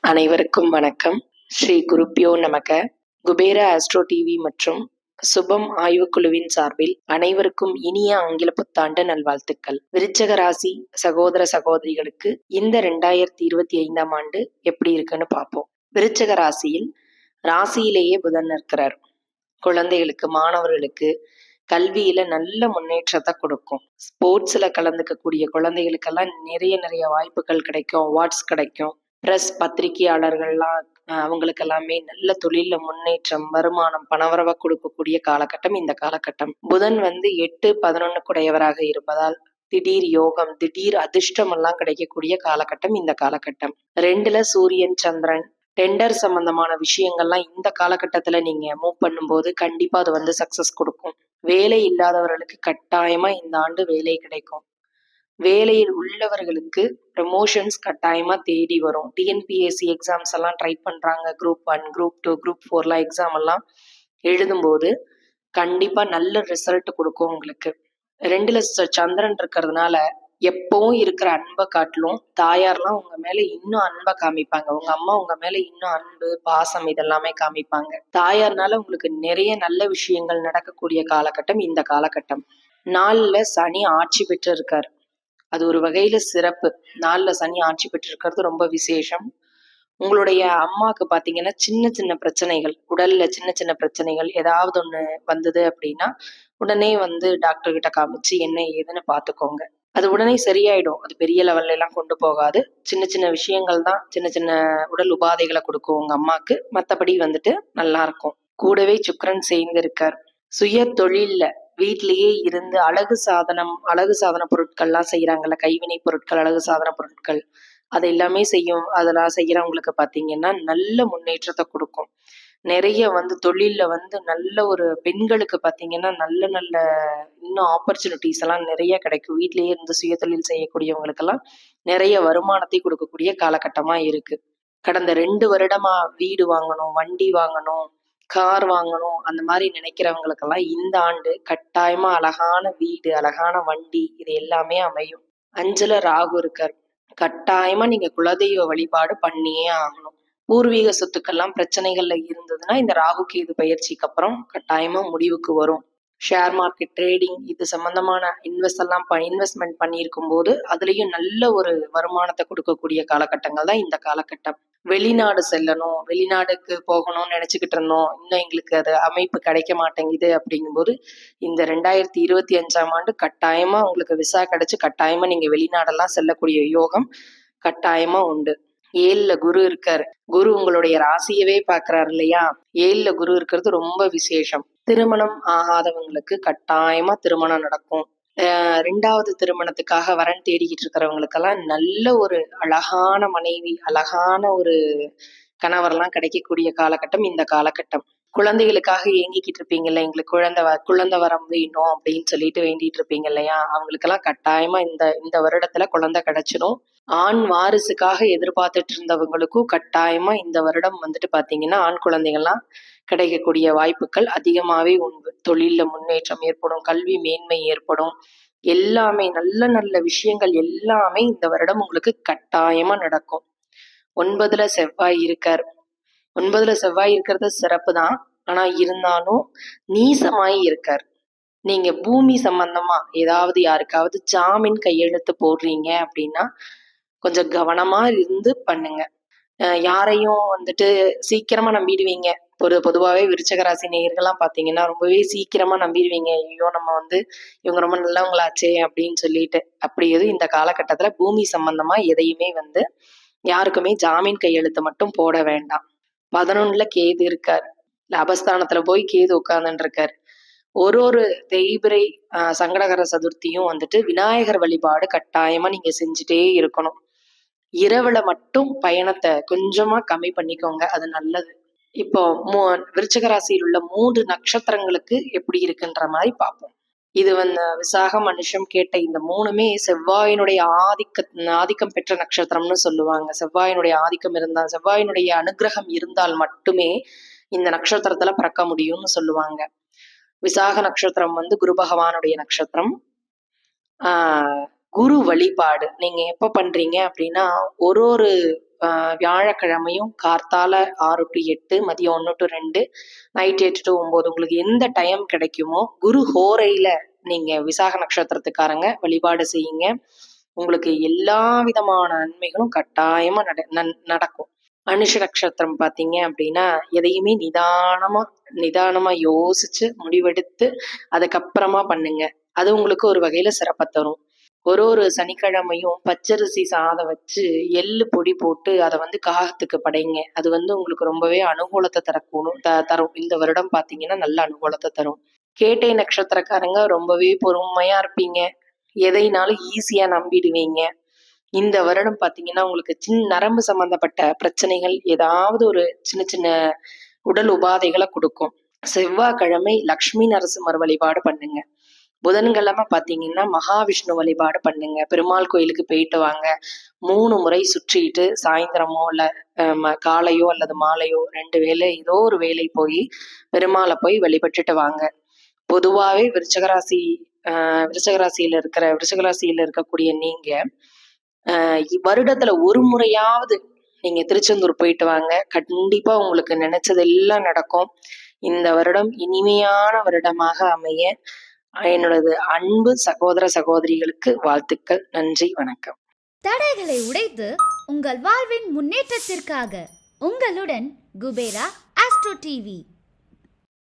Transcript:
அனைவருக்கும் வணக்கம். ஸ்ரீ குருப்பியோ நமக. குபேர ஆஸ்ட்ரோ டிவி மற்றும் சுபம் ஆய்வுக்குழுவின் சார்பில் அனைவருக்கும் இனிய ஆங்கில புத்தாண்டு நல்வாழ்த்துக்கள். விருச்சக ராசி சகோதர சகோதரிகளுக்கு இந்த ரெண்டாயிரத்தி இருபத்தி ஐந்தாம் ஆண்டு எப்படி இருக்குன்னு பார்ப்போம். விருச்சக ராசியில் ராசியிலேயே புதன் இருக்கிறார் குழந்தைகளுக்கு மாணவர்களுக்கு கல்வியில நல்ல முன்னேற்றத்தை கொடுக்கும். ஸ்போர்ட்ஸ்ல கலந்துக்கக்கூடிய குழந்தைகளுக்கெல்லாம் நிறைய நிறைய வாய்ப்புகள் கிடைக்கும் அவார்ட்ஸ் கிடைக்கும். பிரஸ் பத்திரிகையாளர்கள்லாம் அவங்களுக்கு எல்லாமே நல்ல தொழில முன்னேற்றம் வருமானம் பணவரவை கொடுக்கக்கூடிய காலகட்டம் இந்த காலகட்டம். புதன் வந்து எட்டு பதினொன்னு குடையவராக இருப்பதால் திடீர் யோகம் திடீர் அதிர்ஷ்டம் எல்லாம் கிடைக்கக்கூடிய காலகட்டம் இந்த காலகட்டம். ரெண்டுல சூரியன் சந்திரன் டெண்டர் சம்பந்தமான விஷயங்கள்லாம் இந்த காலகட்டத்துல நீங்க மூவ் பண்ணும்போது கண்டிப்பா அது வந்து சக்சஸ் கொடுக்கும். வேலை இல்லாதவர்களுக்கு கட்டாயமா இந்த ஆண்டு வேலை கிடைக்கும். வேலையில் உள்ளவர்களுக்கு ப்ரமோஷன்ஸ் கட்டாயமாக தேடி வரும். டிஎன்பிஎஸ்சி எக்ஸாம்ஸ் எல்லாம் ட்ரை பண்ணுறாங்க group one group two group ஃபோர்லாம் exam எல்லாம் எழுதும்போது கண்டிப்பாக நல்ல ரிசல்ட் கொடுக்கும் உங்களுக்கு. ரெண்டுல சந்திரன் இருக்கிறதுனால எப்பவும் இருக்கிற அன்பை காட்டிலும் தாயார்லாம் உங்க மேல இன்னும் அன்பை காமிப்பாங்க. உங்க அம்மா உங்க மேல இன்னும் அன்பு பாசம் இதெல்லாமே காமிப்பாங்க. தாயார்னால உங்களுக்கு நிறைய நல்ல விஷயங்கள் நடக்கக்கூடிய காலகட்டம் இந்த காலகட்டம். நாலுல சனி ஆட்சி பெற்று இருக்காரு அது ஒரு வகையில சிறப்பு. நாளில் சனி ஆட்சி பெற்றிருக்கிறது ரொம்ப விசேஷம். உங்களுடைய அம்மாவுக்கு பார்த்தீங்கன்னா சின்ன சின்ன பிரச்சனைகள் உடல்ல சின்ன சின்ன பிரச்சனைகள் ஏதாவது ஒண்ணு வந்தது அப்படின்னா உடனே வந்து டாக்டர் கிட்ட காமிச்சு என்ன ஏதுன்னு பாத்துக்கோங்க. அது உடனே சரியாயிடும். அது பெரிய லெவல்ல எல்லாம் கொண்டு போகாது. சின்ன சின்ன விஷயங்கள் தான் சின்ன சின்ன உடல் உபாதைகளை கொடுக்கும் உங்க அம்மாக்கு மத்தபடி வந்துட்டு நல்லா இருக்கும். கூடவே சுக்கரன் சேர்ந்து இருக்கார் சுய தொழில்ல வீட்டிலேயே இருந்து அழகு சாதனம் அழகு சாதன பொருட்கள்லாம் செய்கிறாங்கல்ல கைவினை பொருட்கள் அழகு சாதன பொருட்கள் அது எல்லாமே செய்யும் அதெல்லாம் செய்கிறவங்களுக்கு பார்த்தீங்கன்னா நல்ல முன்னேற்றத்தை கொடுக்கும். நிறைய வந்து தொழிலில் வந்து நல்ல ஒரு பெண்களுக்கு பார்த்தீங்கன்னா நல்ல நல்ல இன்னும் ஆப்பர்ச்சுனிட்டிஸ் எல்லாம் நிறைய கிடைக்கும். வீட்டிலேயே இருந்து சுய தொழில் செய்யக்கூடியவங்களுக்கெல்லாம் நிறைய வருமானத்தை கொடுக்கக்கூடிய காலகட்டமாக இருக்குது கடந்த ரெண்டு வருடமாக வீடு வாங்கணும் வண்டி வாங்கணும் கார் வாங்கணும் அந்த மாதிரி நினைக்கிறவங்களுக்கெல்லாம் இந்த ஆண்டு கட்டாயமா அழகான வீடு அழகான வண்டி இது எல்லாமே அமையும். அஞ்சல ராகு இருக்கார். கட்டாயமா நீங்க குலதெய்வ வழிபாடு பண்ணியே ஆகணும். பூர்வீக சொத்துக்கெல்லாம் பிரச்சனைகள்ல இருந்ததுன்னா இந்த ராகு கேது பயிற்சிக்கு அப்புறம் கட்டாயமா முடிவுக்கு வரும். ஷேர் மார்க்கெட் ட்ரேடிங் இது சம்பந்தமான இன்வெஸ்ட் எல்லாம் இன்வெஸ்ட்மெண்ட் பண்ணியிருக்கும் போது அதுலயும் நல்ல ஒரு வருமானத்தை கொடுக்கக்கூடிய காலகட்டங்கள் தான் இந்த காலகட்டம். வெளிநாடு செல்லணும் வெளிநாடுக்கு போகணும்னு நினைச்சுக்கிட்டு இருந்தோம். இன்னும் எங்களுக்கு அது அமைப்பு கிடைக்க மாட்டேங்குது அப்படிங்கும்போது இந்த ரெண்டாயிரத்தி இருபத்தி அஞ்சாம் ஆண்டு கட்டாயமா உங்களுக்கு விசா கிடைச்சு கட்டாயமா நீங்க வெளிநாடெல்லாம் செல்லக்கூடிய யோகம் கட்டாயமா உண்டு. ஏழுல குரு இருக்காரு. குரு உங்களுடைய ராசியவே பாக்குறாரு இல்லையா? ஏழுல குரு இருக்கிறது ரொம்ப விசேஷம். திருமணம் ஆகாதவங்களுக்கு கட்டாயமா திருமணம் நடக்கும். ரெண்டாவது திருமணத்துக்காக வரன் தேடிக்கிட்டு இருக்கிறவங்களுக்கெல்லாம் நல்ல ஒரு அழகான மனைவி அழகான ஒரு கணவர்லாம் கிடைக்கக்கூடிய காலகட்டம் இந்த காலகட்டம். குழந்தைகளுக்காக ஏங்கிக்கிட்டு இருப்பீங்கல்ல எங்களுக்கு குழந்தை வ- குழந்தை வரம் வேணும் அப்படின்னு சொல்லிட்டு வேண்டிட்டு இருப்பீங்க இல்லையா? அவங்களுக்கெல்லாம் கட்டாயமா இந்த இந்த வருடத்துல குழந்தை கிடைச்சிடும் ஆண் வாரிசுக்காக எதிர்பார்த்துட்டு இருந்தவங்களுக்கும் கட்டாயமா இந்த வருடம் வந்துட்டு பாத்தீங்கன்னா ஆண் குழந்தைகள்லாம் கிடைக்கக்கூடிய வாய்ப்புகள் அதிகமாவே உண்டு. தொழிலில் முன்னேற்றம் ஏற்படும் கல்வி மேன்மை ஏற்படும். எல்லாமே நல்ல நல்ல விஷயங்கள் எல்லாமே இந்த வருடம் உங்களுக்கு கட்டாயமா நடக்கும். ஒன்பதுல செவ்வாய் இருக்கார். ஒன்பதுல செவ்வாய் இருக்கிறது சிறப்பு தான் ஆனா இருந்தாலும் நீசமாய் இருக்கார். நீங்க பூமி சம்பந்தமா ஏதாவது யாருக்காவது ஜாமீன் கையெழுத்து போடுறீங்க அப்படின்னா கொஞ்சம் கவனமா இருந்து பண்ணுங்க. யாரையும் வந்துட்டு சீக்கிரமா நம்பிடுவீங்க. ஒரு பொதுவாகவே விருச்சகராசி நேயர்கள்லாம் பார்த்தீங்கன்னா ரொம்பவே சீக்கிரமா நம்பிடுவீங்க. ஐயோ நம்ம வந்து இவங்க ரொம்ப நல்லவங்களாச்சே அப்படின்னு சொல்லிட்டு. அப்படி எதுவும் இந்த காலகட்டத்துல பூமி சம்பந்தமா எதையுமே வந்து யாருக்குமே ஜாமீன் கையெழுத்து மட்டும் போட வேண்டாம். பதினொன்னுல கேது இருக்கார். லாபஸ்தானத்துல போய் கேது உட்கார்ந்துட்டு இருக்கார் ஒரு ஒரு தேய்பிரை சங்கடகர சதுர்த்தியும் வந்துட்டு விநாயகர் வழிபாடு கட்டாயமா நீங்க செஞ்சுட்டே இருக்கணும். இரவுல மட்டும் பயணத்தை கொஞ்சமா கம்மி பண்ணிக்கோங்க. அது நல்லது. இப்போ மூ விருச்சகராசியில் உள்ள மூன்று நட்சத்திரங்களுக்கு எப்படி இருக்குன்ற மாதிரி பார்ப்போம். இது வந்து விசாக மனுஷம் கேட்ட இந்த மூணுமே செவ்வாயினுடைய ஆதிக்க ஆதிக்கம் பெற்ற நட்சத்திரம்னு சொல்லுவாங்க. செவ்வாயினுடைய ஆதிக்கம் இருந்தால் செவ்வாயினுடைய அனுகிரகம் இருந்தால் மட்டுமே இந்த நட்சத்திரத்துல பிறக்க முடியும்னு சொல்லுவாங்க. விசாக நட்சத்திரம் வந்து குரு பகவானுடைய நட்சத்திரம். ஆஹ் குரு வழிபாடு. நீங்க எப்ப பண்றீங்க அப்படின்னா ஒரு ஒரு வியாழக்கிழமையும் கார்த்தால ஆறு டு எட்டு மதியம் ஒன்று டு ரெண்டு நைட் எட்டு டு ஒம்பது உங்களுக்கு எந்த டைம் கிடைக்குமோ குரு ஹோரையில நீங்க விசாக நட்சத்திரத்துக்காரங்க வழிபாடு செய்யுங்க. உங்களுக்கு எல்லா விதமான நன்மைகளும் கட்டாயமா நட நன்- நடக்கும். அனுஷ நட்சத்திரம் பார்த்தீங்க அப்படின்னா எதையுமே நிதானமா நிதானமா யோசிச்சு முடிவெடுத்து அதுக்கப்புறமா பண்ணுங்க. அது உங்களுக்கு ஒரு வகையில சிறப்பை தரும். ஒரு ஒரு சனிக்கிழமையும் பச்சரிசி சாதம் வச்சு எள்ளு பொடி போட்டு அதை வந்து காகத்துக்கு படைங்க. அது வந்து உங்களுக்கு ரொம்பவே அனுகூலத்தை தரக்கூடும். த தரும். இந்த வருடம் பார்த்தீங்கன்னா நல்ல அனுகூலத்தை தரும். கேட்டை நட்சத்திரக்காரங்க ரொம்பவே பொறுமையா இருப்பீங்க. எதைனாலும் ஈஸியா நம்பிடுவீங்க. இந்த வருடம் பார்த்தீங்கன்னா உங்களுக்கு சின்ன நரம்பு சம்பந்தப்பட்ட பிரச்சனைகள் ஏதாவது ஒரு சின்ன சின்ன உடல் உபாதைகளை கொடுக்கும். செவ்வாய்க்கிழமை லக்ஷ்மி நரசிம்மர் வழிபாடு பண்ணுங்க. புதன்கிழமை பார்த்தீங்கன்னா மகாவிஷ்ணு வழிபாடு பண்ணுங்க. பெருமாள் கோயிலுக்கு போயிட்டு வாங்க. மூணு முறை சுற்றிட்டு சாயந்தரமோ இல்லை காலையோ அல்லது மாலையோ ரெண்டு வேளை ஏதோ ஒரு வேலை போய் பெருமாளை போய் வழிபட்டுட்டு வாங்க. பொதுவாகவே விருச்சகராசி ஆஹ் விருச்சகராசியில இருக்கிற விருச்சகராசியில இருக்கக்கூடிய நீங்க ஆஹ் வருடத்துல ஒரு முறையாவது நீங்க திருச்செந்தூர் போயிட்டு வாங்க. கண்டிப்பா உங்களுக்கு நினைச்சதெல்லாம் நடக்கும். இந்த வருடம் இனிமையான வருடமாக அமைய என்னோடது அன்பு சகோதர சகோதரிகளுக்கு வாழ்த்துக்கள். நன்றி வணக்கம். தடைகளை உடைத்து உங்கள் வாழ்வின் முன்னேற்றத்திற்காக உங்களுடன் குபேரா ஆஸ்ட்ரோ டிவி.